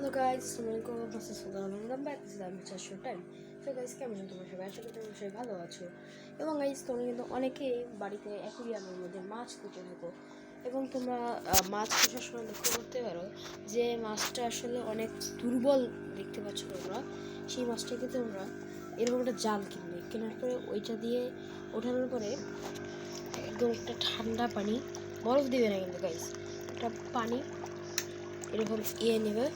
Hello guys আসসালামু আলাইকুম Masa Sultan welcome back to the Mitcher show time তো guys কেমন আছো তোমরা? সবাই আশা করি তোমরা সবাই ভালো আছো। এবং গাইস তোমরা কিন্তু অনেকেই বাড়িতে অ্যাকুরিয়ামের মধ্যে মাছ পুষে থাকো। এবং তোমরা মাছ পোষার সময় লক্ষ্য করতে পারো যে মাছটা আসলে অনেক দুর্বল দেখতে পাচ্ছ তোমরা। সেই মাছটাকে তোমরা এরকম একটা জাল কিনবে। কেনার পরে ওইটা দিয়ে ওঠানোর পরে একদম একটা ঠান্ডা পানি, বরফ দিবে না কিন্তু গাইস একটা পানি এরকম ইয়ে নেবে।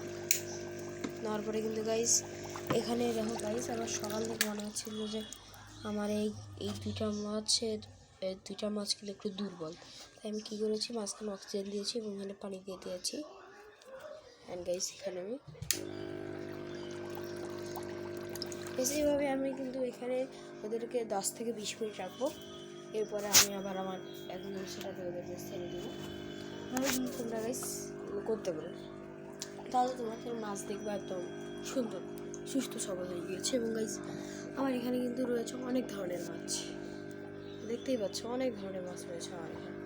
নেওয়ার পরে কিন্তু গাইস এখানে দেখো গাইস আমার সকাল থেকে মনে হচ্ছিল যে আমার এই এই দুইটা মাছের দুইটা মাছ কিন্তু একটু দুর্বল। তাই আমি কী করেছি মাঝখানে অক্সিজেন দিয়েছি এবং এখানে পানি দিয়ে দিয়েছি। অ্যান্ড গাইস এখানে আমি এইভাবে আমি কিন্তু এখানে ওদেরকে দশ থেকে বিশ মিনিট রাখব। এরপরে আমি আবার আমার একদম সেটাতে ওদেরকে ছেড়ে দেবো। তোমরা গাইস করতে পারো। তাহলে তোমার তুমি মাছ দেখবে একদম সুন্দর, সুস্থ সবল হয়ে গিয়েছে। এবং গাইস আমার এখানে কিন্তু রয়েছে অনেক ধরনের মাছ। দেখতেই পাচ্ছ, অনেক ধরনের মাছ রয়েছে আমার এখানে।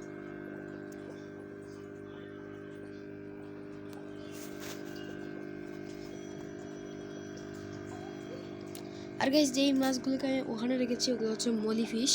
আর গাইস যেই মাছগুলোকে আমি ওখানে রেখেছি, ওগুলো হচ্ছে মলি ফিশ